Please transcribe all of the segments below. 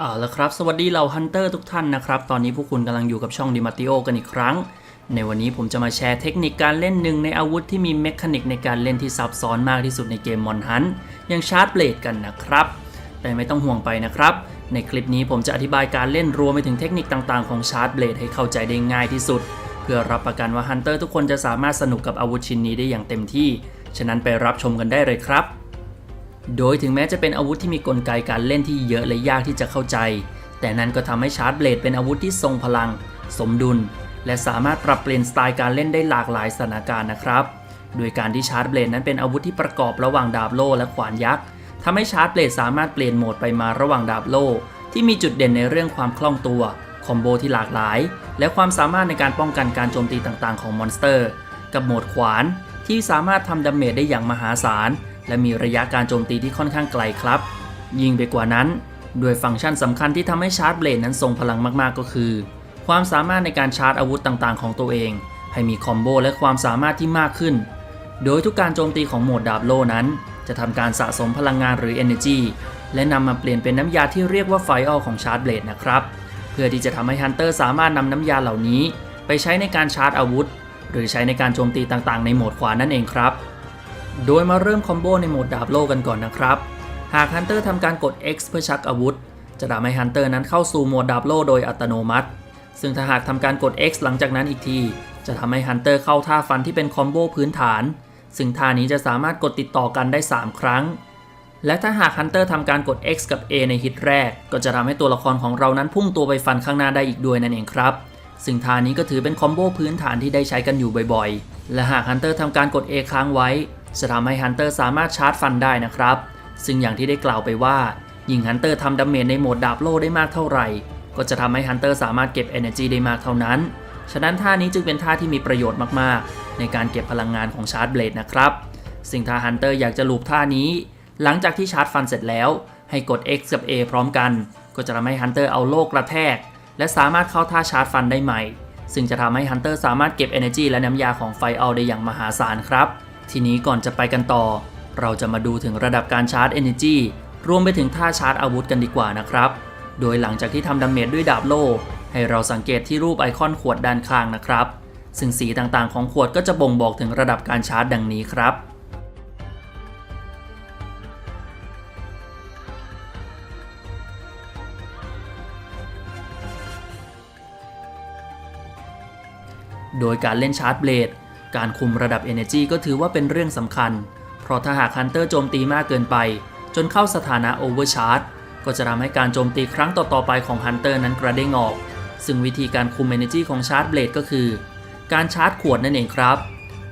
เอาละครับสวัสดีเหล่าฮันเตอร์ทุกท่านนะครับ ตอนนี้พวกคุณกำลังอยู่กับช่องดิมาติโอกันอีกครั้ง ในวันนี้ผมจะมาแชร์เทคนิคการเล่นหนึ่งในอาวุธที่มีเมคานิกในการเล่นที่ซับซ้อนมากที่สุดในเกมมอนฮันอย่างชาร์จเบลดกันนะครับ แต่ไม่ต้องห่วงไปนะครับ ในคลิปนี้ผมจะอธิบายการเล่นรวมไปถึงเทคนิคต่างๆของชาร์จเบลดให้เข้าใจได้ง่ายที่สุด เพื่อรับประกันว่าฮันเตอร์ทุกคนจะสามารถสนุกกับอาวุธชิ้นนี้ได้อย่างเต็มที่ ฉะนั้นไปรับชมกันได้เลยครับ โดยถึงแม้จะเป็นอาวุธที่มีกลไกการเล่นที่เยอะและยากที่จะเข้าใจ แต่นั้นก็ทำให้ชาร์จเบลดเป็นอาวุธที่ทรงพลัง สมดุล และสามารถปรับเปลี่ยนสไตล์การเล่นได้หลากหลายสถานการณ์นะครับ โดยการที่ชาร์จเบลดนั้นเป็นอาวุธที่ประกอบระหว่างดาบโล่และขวานยักษ์ทำให้ชาร์จเบลดสามารถเปลี่ยนโหมดไปมาระหว่างดาบโล่ที่มีจุดเด่นในเรื่องความคล่องตัว คอมโบที่หลากหลาย และความสามารถในการป้องกันการโจมตีต่างๆ ของมอนสเตอร์ กับโหมดขวานที่สามารถทำดาเมจได้อย่างมหาศาล และมีระยะการโจมตีที่ค่อนข้างไกลครับ ยิ่งไปกว่านั้น ด้วยฟังก์ชันสำคัญที่ทำให้ชาร์จเบลดนั้นทรงพลังมากๆก็คือ ความสามารถในการชาร์จอาวุธต่างๆ ของตัวเอง ให้มีคอมโบและความสามารถที่มากขึ้น โดยทุกการโจมตีของโหมดดาบโลนั้น จะทำการสะสมพลังงานหรือ Energy และนำมาเปลี่ยนเป็นน้ำยาที่เรียกว่าไฟออลของชาร์จเบลดนะครับ เพื่อที่จะทำให้ฮันเตอร์สามารถนำน้ำยาเหล่านี้ ไปใช้ในการชาร์จอาวุธ หรือใช้ในการโจมตีต่างๆ ในโหมดขวานั่นเองครับ โดยมาเริ่มคอมโบในโหมดดาบโล่กันก่อนนะครับ หากฮันเตอร์ทำการกด X เพื่อชักอาวุธ จะทำให้ฮันเตอร์นั้นเข้าสู่โหมดดาบโล่โดยอัตโนมัติ ซึ่งถ้าหากทำการกด X หลังจากนั้นอีกที จะทำให้ฮันเตอร์เข้าท่าฟันที่เป็นคอมโบพื้นฐาน ซึ่งท่านี้จะสามารถกดติดต่อกันได้ 3 ครั้ง และถ้าหากฮันเตอร์ทำการกด X กับ A ในฮิตแรก ก็จะทำให้ตัวละครของเรานั้นพุ่งตัวไปฟันข้างหน้าได้อีกด้วยนั่นเองครับซึ่งท่านี้ก็ถือเป็นคอมโบพื้นฐานที่ได้ใช้กันอยู่บ่อยๆ และหากฮันเตอร์ทำการกด A ค้างไว้ จะทำให้ฮันเตอร์สามารถชาร์จฟันได้นะครับ ซึ่งอย่างที่ได้กล่าวไปว่ายิงฮันเตอร์ทำดาเมจในโหมดดาบโล่ได้มากเท่าไหร่ ก็จะทำให้ฮันเตอร์สามารถเก็บ Energy ได้มากเท่านั้น ฉะนั้นท่านี้จึงเป็นท่าที่มีประโยชน์มากๆ ในการเก็บพลังงานของชาร์จเบลดนะครับซึ่งถ้าฮันเตอร์อยากจะลูปท่านี้ หลังจากที่ชาร์จฟันเสร็จแล้ว ให้กด X กับ A พร้อมกัน ก็จะทำให้ฮันเตอร์เอาโลกกระแทก และสามารถเข้าท่าชาร์จฟันได้ใหม่ ซึ่งจะทำให้ฮันเตอร์สามารถเก็บ Energy และน้ำยาของไฟเอาได้อย่างมหาศาลครับ ทีนี้ก่อนจะไปกันต่อ เราจะมาดูถึงระดับการชาร์จ Energy รวมไปถึงท่าชาร์จอาวุธกันดีกว่านะครับ โดยหลังจากที่ทำดาเมจด้วยดาบโล่ ให้เราสังเกตที่รูปไอคอนขวดด้านข้างนะครับ ซึ่งสีต่างๆของขวดก็จะบ่งบอกถึงระดับการชาร์จดังนี้ครับโดยการเล่นชาร์จเบลด การคุมระดับ Energy ก็ถือว่าเป็นเรื่องสำคัญ เพราะถ้าหากฮันเตอร์โจมตีมากเกินไป จนเข้าสถานะ Overcharge ก็จะทำให้การโจมตีครั้งต่อๆไปของฮันเตอร์นั้นกระเด้งออก ซึ่งวิธีการคุม Energy ของชาร์จเบลดก็คือ การชาร์จขวดนั่นเองครับ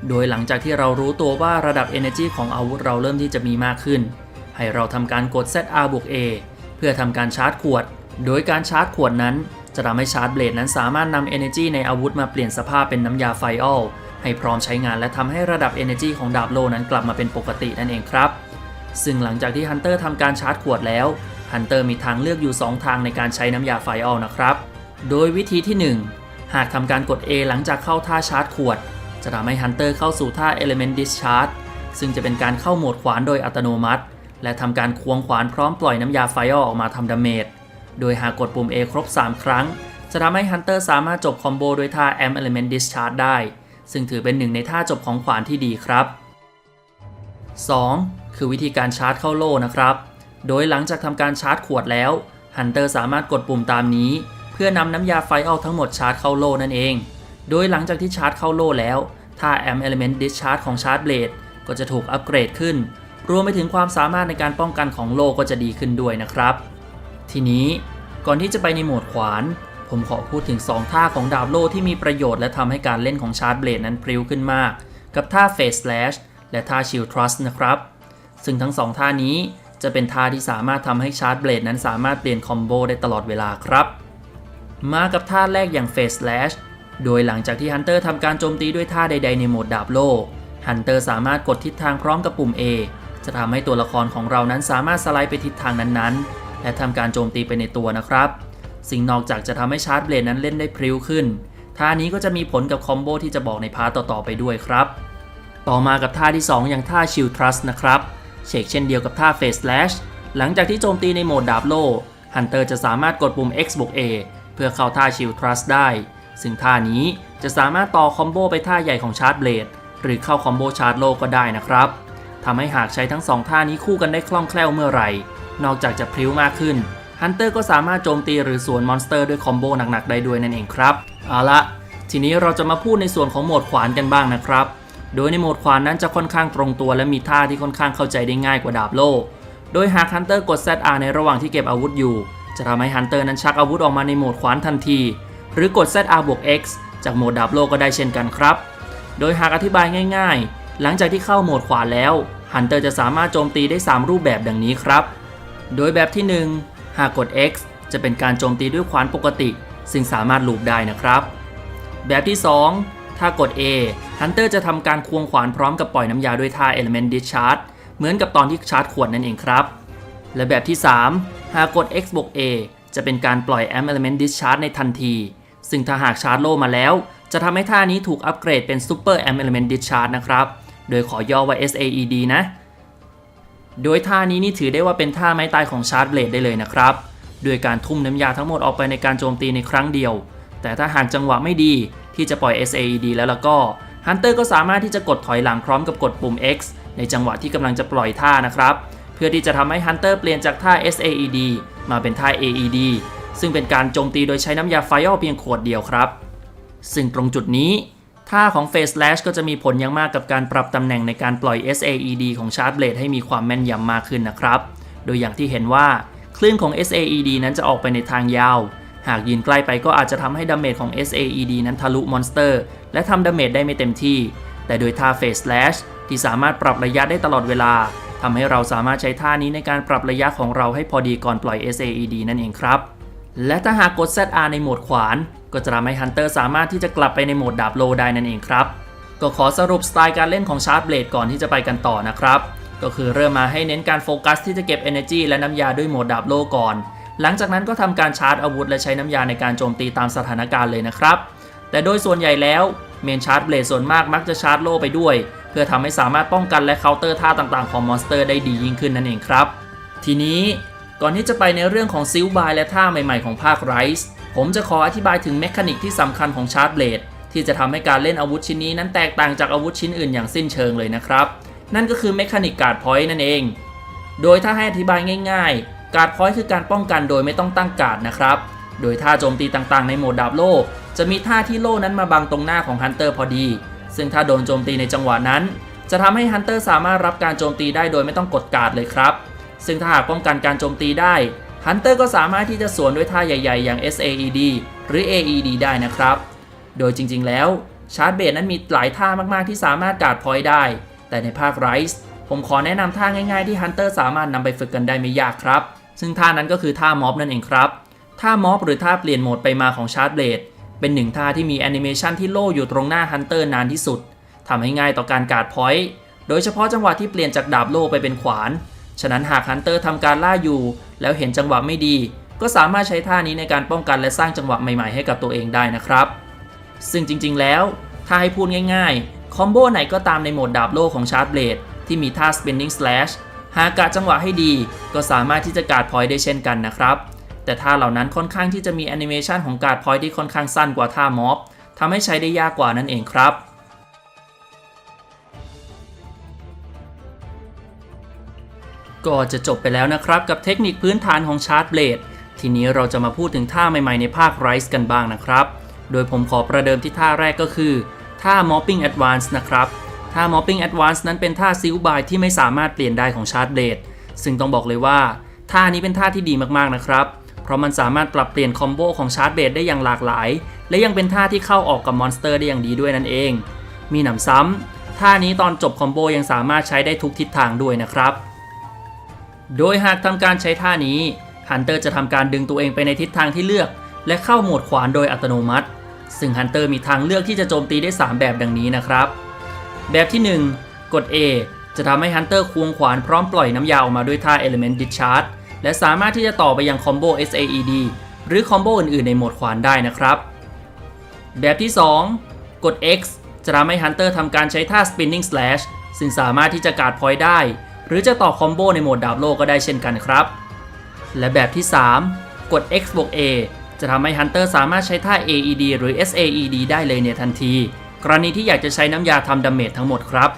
โดยหลังจากที่เรารู้ตัวว่าระดับ Energy ของอาวุธเราเริ่มที่จะมีมากขึ้น ให้เราทำการกด ZR บวก A เพื่อทำการชาร์จขวด โดยการชาร์จขวดนั้น จะทำให้ชาร์จเบลดนั้นสามารถนำ Energy ในอาวุธมาเปลี่ยนสภาพเป็นน้ำยาไฟออล ให้พร้อมใช้งานและทำให้ระดับ Energy ของดาบโลนั้นกลับมาเป็นปกตินั่นเองครับ ซึ่งหลังจากที่ฮันเตอร์ทำการชาร์จขวดแล้วฮันเตอร์มีทางเลือกอยู่ 2 ทางในการใช้น้ำยาไฟออลนะครับ โดยวิธีที่ 1 หากทำการกด A หลังจากเข้าท่าชาร์จขวด จะทำให้ฮันเตอร์เข้าสู่ท่า Element Discharge ซึ่งจะเป็นการเข้าโหมดขวานโดยอัตโนมัติ และทำการควงขวานพร้อมปล่อยน้ำยาไฟออลออกมาทำดาเมจ โดยหากกดปุ่ม A ครบ 3 ครั้ง จะทำให้ฮันเตอร์สามารถจบคอมโบด้วยท่า M Element Discharge ได้ ซึ่งถือเป็นหนึ่งในท่าจบของขวานที่ดีครับ 2. คือวิธีการชาร์จเข้าโล่นะครับ โดยหลังจากทำการชาร์จขวดแล้ว ฮันเตอร์สามารถกดปุ่มตามนี้ เพื่อนำน้ำยาไฟออลทั้งหมดชาร์จเข้าโล่นั่นเอง โดยหลังจากที่ชาร์จเข้าโล่แล้วท่า AM Element Discharge ของชาร์จเบลดก็จะถูกอัปเกรดขึ้น รวมไปถึงความสามารถในการป้องกันของโล่ก็จะดีขึ้นด้วยนะครับ ทีนี้ก่อนที่จะไปในโหมดขวาน ผมขอพูดถึง 2 ท่าของดาบโล่ที่มีประโยชน์และทำให้การเล่นของชาร์จเบลดนั้นพริ้วขึ้นมาก กับท่า Face Slash และท่า Shield Trust นะครับ ซึ่งทั้ง 2 ท่านี้จะเป็นท่าที่สามารถทำให้ชาร์จเบลดนั้นสามารถเปลี่ยนคอมโบได้ตลอดเวลาครับ มากับท่าแรกอย่าง Face Slash โดยหลังจากที่ฮันเตอร์ทำการโจมตีด้วยท่าใด ๆ ในโหมดดาบโล่ฮันเตอร์สามารถกดทิศทางพร้อมกับปุ่ม A จะทำให้ตัวละครของเรานั้นสามารถสไลด์ไปทิศทางนั้นๆ และทำการโจมตีไปในตัวนะครับ สิ่งนอกจากจะทำให้ชาร์จเบลดนั้นเล่นได้พริ้วขึ้น ท่านี้ก็จะมีผลกับคอมโบที่จะบอกในพาร์ตต่อๆไปด้วยครับ ต่อมากับท่าที่ 2 อย่างท่า Shield Thrust นะครับ เชกเช่นเดียวกับท่า Face Slash หลังจากที่โจมตีในโหมดดาบโล่ฮันเตอร์จะสามารถกดปุ่ม X บวก A เพื่อเข้าท่าชิลทรัสได้ ซึ่งท่านี้จะสามารถต่อคอมโบไปท่าใหญ่ของชาร์จเบลดหรือเข้าคอมโบชาร์จโลก็ได้นะครับทำให้หากใช้ทั้งสองท่านี้คู่กันได้คล่องแคล่วเมื่อไหร่ นอกจากจะพริ้วมากขึ้น ฮันเตอร์ก็สามารถโจมตีหรือสวนมอนสเตอร์ด้วยคอมโบหนักๆได้ด้วยนั่นเองครับ เอาละทีนี้เราจะมาพูดในส่วนของโหมดขวานกันบ้างนะครับ โดยในโหมดขวานนั้นจะค่อนข้างตรงตัวและมีท่าที่ค่อนข้างเข้าใจได้ง่ายกว่าดาบโลโดยหากฮันเตอร์กด ZR ในระหว่างที่เก็บอาวุธอยู่ จะทำให้ฮันเตอร์นั้นชักอาวุธออกมาในโหมดขวานทันที หรือกด ZR บวก X จากโหมดดาบโลก็ได้เช่นกันครับ โดยหากอธิบายง่ายๆ หลังจากที่เข้าโหมดขวานแล้วฮันเตอร์จะสามารถโจมตีได้ 3 รูปแบบดังนี้ครับ โดยแบบที่ 1 หากกด X จะเป็นการโจมตีด้วยขวานปกติ ซึ่งสามารถลูบได้นะครับ แบบที่ 2 ถ้ากด A Hunter จะทำการควงขวานพร้อมกับปล่อยน้ำยาด้วยท่า Element Discharge เหมือนกับตอนที่ชาร์จขวดนั่นเองครับ และแบบที่ 3 หากกด X บวก A จะเป็นการปล่อย Amp Element Discharge ในทันที ซึ่งถ้าหากชาร์จโลมาแล้ว จะทำให้ท่านี้ถูกอัปเกรดเป็น Super Amp Element Discharge นะครับ โดยขอย่อว่า SAED นะ โดยท่านี้นี่ถือได้ว่าเป็นท่าไม้ตายของชาร์จเบลดได้เลยนะครับ โดยการทุ่มน้ำยาทั้งหมดออกไปในการโจมตีในครั้งเดียว แต่ถ้าหากจังหวะไม่ดีที่จะปล่อย SAED แล้วแล้วก็ฮันเตอร์ก็สามารถที่จะกดถอยหลังพร้อมกับกดปุ่ม X ในจังหวะที่กำลังจะปล่อยท่านะครับ เพื่อที่จะทำให้ฮันเตอร์เปลี่ยนจากท่า SAED มาเป็นท่า AED ซึ่งเป็นการโจมตีโดยใช้น้ำยาไฟออลเพียงขวดเดียวครับ ซึ่งตรงจุดนี้ ท่าของ Face Slash ก็จะมีผลอย่างมากกับการปรับตำแหน่งในการปล่อย SAED ของชาร์จเบลดให้มีความแม่นยำมากขึ้นนะครับ โดยอย่างที่เห็นว่า คลื่นของ SAED นั้นจะออกไปในทางยาว หากยืนใกล้ไปก็อาจจะทำให้ดาเมจของ SAED นั้นทะลุมอนสเตอร์ และทำดาเมจได้ไม่เต็มที่ แต่โดยท่า Face Slash ที่สามารถปรับระยะได้ตลอดเวลาทำให้เราสามารถใช้ท่านี้ในการปรับระยะของเราให้พอดีก่อนปล่อย SAED นั่นเองครับ และถ้าหากกด ZR ในโหมดขวาน ก็จะทำให้ฮันเตอร์สามารถที่จะกลับไปในโหมดดาบโลได้นั่นเองครับ ก็ขอสรุปสไตล์การเล่นของชาร์จเบลดก่อนที่จะไปกันต่อนะครับ ก็คือเริ่มมาให้เน้นการโฟกัสที่จะเก็บ Energy และน้ำยาด้วยโหมดดาบโลก่อน หลังจากนั้นก็ทำการชาร์จอาวุธและใช้น้ำยาในการโจมตีตามสถานการณ์เลยนะครับ แต่โดยส่วนใหญ่แล้วเมนชาร์จเบลดส่วนมากมักจะชาร์จโลไปด้วย เพื่อทำให้สามารถป้องกันและเคาน์เตอร์ท่าต่างๆของมอนสเตอร์ได้ดียิ่งขึ้นนั่นเองครับ ทีนี้ ก่อนที่จะไปในเรื่องของซิลบายและท่าใหม่ๆของภาคไรส์ผมจะขออธิบายถึงเมคานิกที่สำคัญของชาร์จเบลดที่จะทำให้การเล่นอาวุธชิ้นนี้นั้นแตกต่างจากอาวุธชิ้นอื่นอย่างสิ้นเชิงเลยนะครับ นั่นก็คือเมคานิกการ์ดพอยต์นั่นเอง โดยถ้าให้อธิบายง่ายๆ การ์ดพอยต์คือการป้องกันโดยไม่ต้องตั้งการ์ดนะครับ โดยท่าโจมตีต่างๆ ในโหมดดาบโล่ จะมีท่าที่โล่นั้นมาบังตรงหน้าของฮันเตอร์พอดี ซึ่งถ้าโดนโจมตีในจังหวะนั้น จะทำให้ฮันเตอร์สามารถรับการโจมตีได้โดยไม่ต้องกดการ์ดเลยครับ ซึ่งถ้าหากป้องกันการโจมตีได้ฮันเตอร์ก็สามารถที่จะสวนด้วยท่าใหญ่ๆ อย่าง SAED หรือ AED ได้นะครับ โดยจริงๆ แล้วชาร์จเบดนั้นมีหลายท่ามากๆ ที่สามารถการ์ดพอยต์ได้ แต่ในภาคไรส์ผมขอแนะนำท่าง่ายๆ ที่ฮันเตอร์สามารถนำไปฝึกกันได้ไม่ยากครับ ซึ่งท่านั้นก็คือท่าม็อบนั่นเองครับ ท่าม็อบหรือท่าเปลี่ยนโหมดไปมาของชาร์จเบดเป็นหนึ่งท่าที่มีแอนิเมชันที่โล่อยู่ตรงหน้าฮันเตอร์นานที่สุดทำให้ง่ายต่อการการ์ดพอยต์โดยเฉพาะจังหวะที่เปลี่ยนจากดาบโล่ไปเป็นขวาน ฉะนั้นหากฮันเตอร์ทำการล่าอยู่ แล้วเห็นจังหวะไม่ดี ก็สามารถใช้ท่านี้ในการป้องกันและสร้างจังหวะใหม่ๆให้กับตัวเองได้นะครับ ซึ่งจริงๆแล้ว ถ้าให้พูดง่ายๆ คอมโบไหนก็ตามในโหมดดาบโล่ของชาร์จเบลดที่มีท่า spinning slash หากกะจังหวะให้ดี ก็สามารถที่จะการ์ดพอยต์ได้เช่นกันนะครับ แต่ท่าเหล่านั้นค่อนข้างที่จะมีแอนิเมชันของการ์ดพอยต์ที่ค่อนข้างสั้นกว่าท่าม็อบทำให้ใช้ได้ยากกว่านั่นเองครับ ก็จะจบไปแล้วนะครับ กับเทคนิคพื้นฐานของชาร์จเบลดทีนี้เราจะมาพูดถึงท่าใหม่ๆในภาคไรส์กันบ้างนะครับ โดยผมขอประเดิมที่ท่าแรกก็คือ ท่า Mopping Advance นะครับท่า Mopping Advance นั้นเป็นท่าซิลบายที่ไม่สามารถเปลี่ยนได้ของชาร์จเบลดซึ่งต้องบอกเลยว่าท่านี้เป็นท่าที่ดีมากๆนะครับ เพราะมันสามารถปรับเปลี่ยนคอมโบของชาร์จเบลดได้อย่างหลากหลาย และยังเป็นท่าที่เข้าออกกับมอนสเตอร์ได้อย่างดีด้วยนั่นเอง มีหนำซ้ำท่านี้ตอนจบคอมโบยังสามารถใช้ได้ทุกทิศทางด้วยนะครับ โดยหากทำการใช้ท่านี้ฮันเตอร์จะทำการดึงตัวเองไปในทิศทางที่เลือก และเข้าโหมดขวานโดยอัตโนมัติ ซึ่งฮันเตอร์มีทางเลือกที่จะโจมตีได้ 3 แบบดังนี้นะครับ แบบที่ 1 กด A จะทำให้ฮันเตอร์ควงขวานพร้อมปล่อยน้ำยาออกมาด้วยท่า Element Discharge และสามารถที่จะต่อไปยังคอมโบ SAED หรือคอมโบอื่นๆในโหมดขวานได้นะครับ แบบที่ 2 กด X จะทำให้ฮันเตอร์ทำการใช้ท่า Spinning Slash ซึ่งสามารถที่จะการ์ดพอยต์ได้ หรือจะต่อคอมโบในโหมดดาบโลก็ได้เช่นกันครับ และแบบที่ 3 กด X บวก A จะทำให้ฮันเตอร์สามารถใช้ท่า AED หรือ SAED ได้เลยในทันที กรณีที่อยากจะใช้น้ำยาทำดาเมจทั้งหมดครับ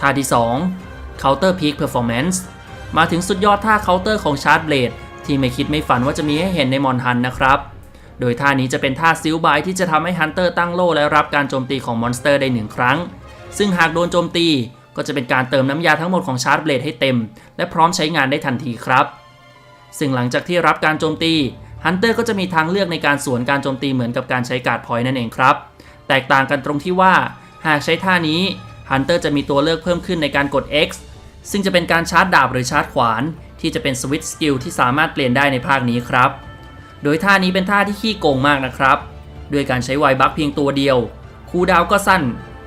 ท่าที่ 2 Counter Peak Performance มาถึงสุดยอดท่าเคาน์เตอร์ของชาร์ b เบลดที่ไม่คิดไม่ฝันว่าจะมีให้เห็นในมอนฮันนะครับ โดยท่านี้จะเป็นท่าซิลบายที่จะทำให้ฮันเตอร์ตั้งโล่และรับการโจมตีของมอนสเตอร์ได้หนึ่งครั้ง ซึ่งหากโดนโจมตี ก็จะเป็นการเติมน้ำยาทั้งหมดของชาร์ b เบลดให้เต็ม และพร้อมใช้งานได้ทันทีครับ ซึ่งหลังจากที่รับการโจมตีฮันเตอร์ก็จะมีทางเลือกในการสวนการโจมตีเหมือนกับการใช้การ์ดพอยต์นั่นเองครับ แตกต่างกันตรงที่ว่า หากใช้ท่านี้ฮันเตอร์จะมีตัวเลือกเพิ่มขึ้นในการกด X ซึ่งจะเป็นการชาร์จดาบหรือชาร์จขวาน ที่จะเป็นสวิตช์สกิลที่สามารถเปลี่ยนได้ในภาคนี้ครับ โดยท่านี้เป็นท่าที่ขี้โกงมากนะครับ ด้วยการใช้ไวบัคเพียงตัวเดียวคูลดาวน์ก็สั้น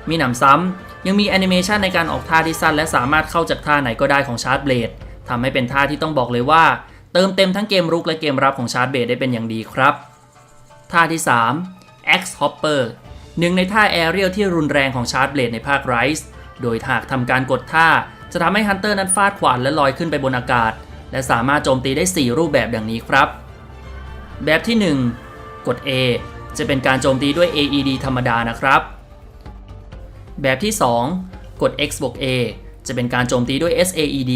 มีหนำซ้ำ ยังมีแอนิเมชันในการออกท่าที่สั้นและสามารถเข้าจากท่าไหนก็ได้ของชาร์จเบลดทำให้เป็นท่าที่ต้องบอกเลยว่า เติมเต็มทั้งเกมรุกและเกมรับของชาร์จเบลดได้เป็นอย่างดีครับ ท่าที่ 3 X Hopper หนึ่งในท่าแอเรียลที่รุนแรงของชาร์จเบลดในภาคไรส์โดยหากทำการกดท่า จะทำให้ฮันเตอร์นั้นฟาดขวานและลอยขึ้นไปบนอากาศ และสามารถโจมตีได้ 4 รูปแบบดังนี้ครับ แบบที่ 1 กด A จะเป็นการโจมตีด้วย AED ธรรมดานะครับ แบบที่ 2 กด X บวก A จะเป็นการโจมตีด้วย SAED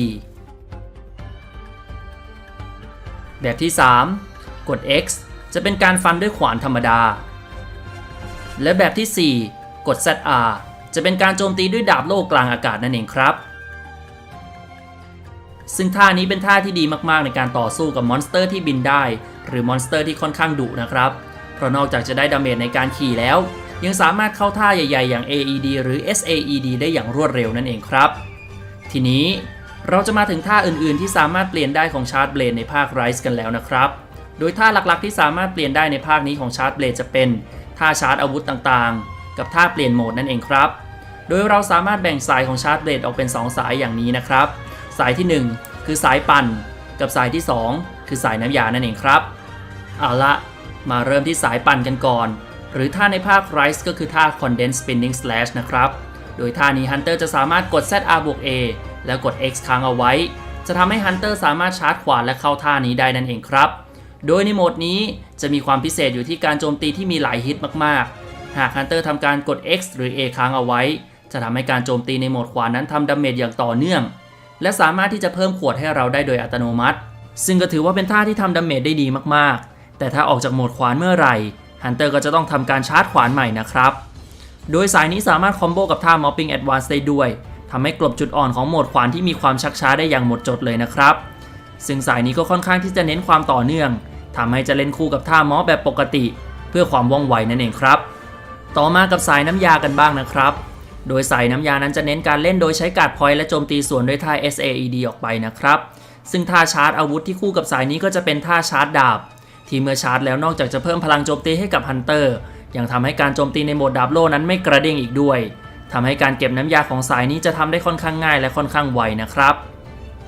แบบที่ 3 กด X จะเป็นการฟันด้วยขวานธรรมดา และแบบที่ 4 กด ZR จะเป็นการโจมตีด้วยดาบโล่กลางอากาศนั่นเองครับ ซึ่งท่านี้เป็นท่าที่ดีมากๆในการต่อสู้กับมอนสเตอร์ที่บินได้ หรือมอนสเตอร์ที่ค่อนข้างดุนะครับ เพราะนอกจากจะได้ดาเมจในการขี่แล้ว ยังสามารถเข้าท่าใหญ่ๆ อย่าง AED หรือ SAED ได้อย่างรวดเร็วนั่นเองครับ ทีนี้เราจะมาถึงท่าอื่นๆ ที่สามารถเปลี่ยนได้ของชาร์ b เบลดในภาค Rise กันแล้วนะครับ โดยท่าหลักๆ ที่สามารถเปลี่ยนได้ในภาคนี้ของชาร์ b เบลดจะเป็น ท่าชาร์จอาวุธต่างๆ กับท่าเปลี่ยนโหมดนั่นเองครับ โดยเราสามารถแบ่งสายของชาร์ b เบลดออกเป็น 2 สายอย่างนี้นะครับ สายที่ 1 คือสายปั่น กับสายที่ 2 คือสายน้ำยานั่นเองครับ เอาละมาเริ่มที่สายปั่นกันก่อน หรือท่าในภาค Rise ก็คือท่า Condensed Spinning Slash นะครับ โดยท่านี้ Hunter จะสามารถกด ZR บวก A แล้วกด X ค้างเอาไว้ จะทำให้ Hunter สามารถชาร์จขวานและเข้าท่านี้ได้นั่นเองครับ โดยในโหมดนี้จะมีความพิเศษอยู่ที่การโจมตีที่มีหลายฮิตมากๆ หาก Hunter ทำการกด X หรือ A ค้างเอาไว้ จะทำให้การโจมตีในโหมดขวานนั้นทำดาเมจอย่างต่อเนื่อง และสามารถที่จะเพิ่มขวดให้เราได้โดยอัตโนมัติ ซึ่งก็ถือว่าเป็นท่าที่ทำดาเมจได้ดีมากๆ แต่ถ้าออกจากโหมดขวานเมื่อไหร่ Hunter ก็จะต้องทำการชาร์จขวานใหม่นะครับ โดยสายนี้สามารถคอมโบกับท่า Mopping Advance ได้ด้วยทำให้กลบจุดอ่อนของโหมดขวานที่มีความชักช้าได้อย่างหมดจดเลยนะครับ ซึ่งสายนี้ก็ค่อนข้างที่จะเน้นความต่อเนื่องทำให้จะเล่นคู่กับท่ามอแบบปกติ เพื่อความว่องไวนั่นเองครับ ต่อมากับสายน้ำยากันบ้างนะครับ โดยสายน้ำยานั้นจะเน้นการเล่นโดยใช้การดพอยและโจมตีส่วนด้วยท่า SAED ออกไปนะครับ ซึ่งท่าชาร์จอาวุธที่คู่กับสายนี้ก็จะเป็นท่าชาร์จดาบ ที่เมื่อชาร์จแล้วนอกจากจะเพิ่มพลังโจมตีให้กับฮันเตอร์ยังทำให้การโจมตีในโหมดดาบโลนั้นไม่กระเด้งอีกด้วยทำให้การเก็บน้ำยาของสายนี้จะทำได้ค่อนข้างง่ายและค่อนข้างไวนะครับ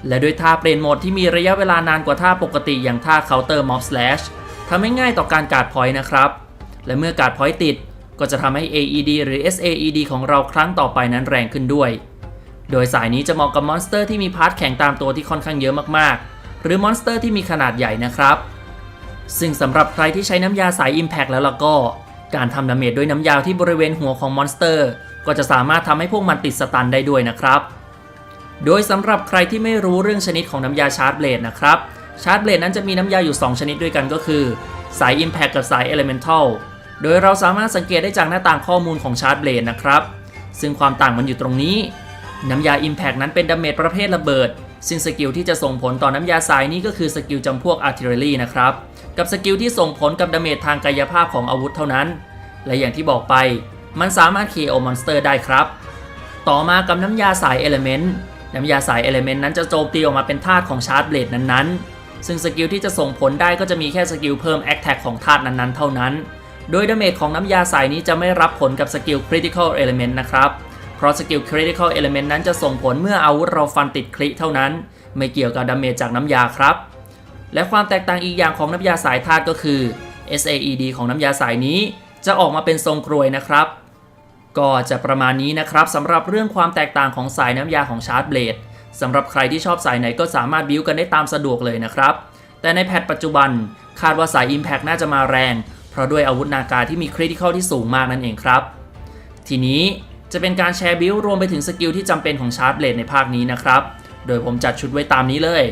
และด้วยท่าเปลี่ยนโหมดที่มีระยะเวลานานกว่าท่าปกติอย่างท่า Counter Mob Slash ทำให้ง่ายต่อการการ์ดพอยต์นะครับ และเมื่อการ์ดพอยต์ติดก็จะทำให้ AED หรือ SAED ของเราครั้งต่อไปนั้นแรงขึ้นด้วย โดยสายนี้จะเหมาะกับมอนสเตอร์ที่มีพาร์ทแข็งตามตัวที่ค่อนข้างเยอะมากๆ หรือมอนสเตอร์ที่มีขนาดใหญ่นะครับ ซึ่งสำหรับใครที่ใช้น้ำยาสาย Impact แล้วล่ะก็ การทำดาเมจด้วยน้ำยาที่บริเวณหัวของมอนสเตอร์ ก็จะสามารถทำให้พวกมันติดสตันได้ด้วยนะครับ โดยสำหรับใครที่ไม่รู้เรื่องชนิดของน้ำยาชาร์จเบลดนะครับ ชาร์จเบลดนั้นจะมีน้ำยาอยู่ 2 ชนิดด้วยกันก็คือ สาย Impact กับสาย Elemental โดยเราสามารถสังเกตได้จากหน้าต่างข้อมูลของชาร์จเบลดนะครับ ซึ่งความต่างมันอยู่ตรงนี้ น้ำยา Impact นั้นเป็นดาเมจประเภทระเบิดซึ่งสกิลที่จะส่งผลต่อน้ำยาสายนี้ก็คือสกิลจำพวก Artillery นะครับ กับสกิลที่ส่งผลกับดาเมจทางกายภาพของอาวุธเท่านั้น และอย่างที่บอกไป มันสามารถ KO มอนสเตอร์ได้ครับ ต่อมากับน้ำยาสาย Element น้ำยาสาย Element นั้นจะโจมตีออกมาเป็นธาตุของชาร์จเบลดนั้นๆ ซึ่งสกิลที่จะส่งผลได้ก็จะมีแค่สกิลเพิ่ม Attack ของธาตุนั้นๆ เท่านั้น โดยดาเมจของน้ำยาสายนี้จะไม่รับผลกับสกิล Critical Element นะครับ เพราะสกิล Critical Element นั้นจะส่งผลเมื่ออาวุธเราฟันติดคริเท่านั้น ไม่เกี่ยวกับดาเมจจากน้ำยาครับ และความแตกต่างอีกอย่างของน้ำยาสายธาตุก็คือ SAED ของน้ำยาสายนี้ จะออกมาเป็นทรงกรวยนะครับ ก็จะประมาณนี้นะครับสำหรับเรื่องความแตกต่างของสายน้ำยาของชาร์จเบลดสำหรับใครที่ชอบสายไหนก็สามารถบิวกันได้ตามสะดวกเลยนะครับ แต่ในแพทปัจจุบันคาดว่าสาย Impact น่าจะมาแรง เพราะด้วยอาวุธนาการที่มีคริติคอลที่สูงมากนั่นเองครับ ทีนี้จะเป็นการแชร์บิลรวมไปถึงสกิลที่จำเป็นของชาร์จเบลดในภาคนี้นะครับ โดยผมจัดชุดไว้ตามนี้เลย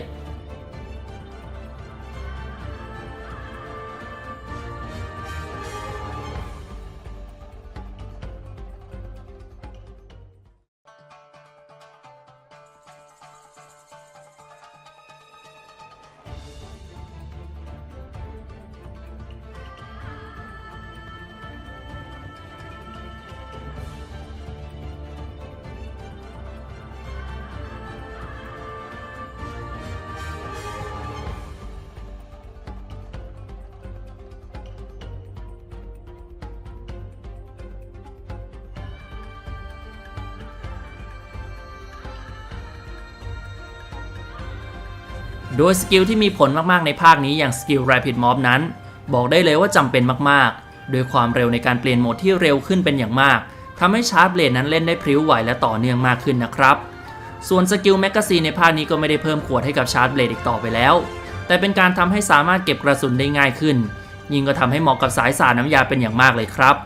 โดยสกิลที่มีผลมาก ๆ ในภาคนี้อย่างสกิล Rapid Mob นั้น บอกได้เลยว่าจำเป็นมาก ๆ โดยความเร็วในการเปลี่ยนโหมดที่เร็วขึ้นเป็นอย่างมากทำให้ชาร์จเบลดนั้นเล่นได้พริ้วไหวและต่อเนื่องมากขึ้นนะครับ ส่วนสกิลแมกกาซีนในภาคนี้ก็ไม่ได้เพิ่มขวดให้กับชาร์จเบลดอีกต่อไปแล้ว แต่เป็นการทำให้สามารถเก็บกระสุนได้ง่ายขึ้น ยิ่งก็ทำให้เหมาะกับสายสาดน้ำยาเป็นอย่างมากเลยครับ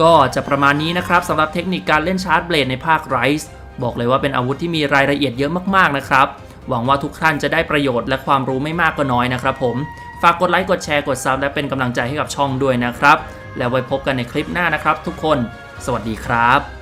ก็จะประมาณนี้นะครับสำหรับเทคนิคการเล่นชาร์จเบลดในภาคไรส์บอกเลยว่าเป็นอาวุธที่มีรายละเอียดเยอะมากๆนะครับ หวังว่าทุกท่านจะได้ประโยชน์และความรู้ไม่มากก็น้อยนะครับผม ฝากกดไลค์กดแชร์กดซับและเป็นกำลังใจให้กับช่องด้วยนะครับ แล้วไว้พบกันในคลิปหน้านะครับ ทุกคน สวัสดีครับ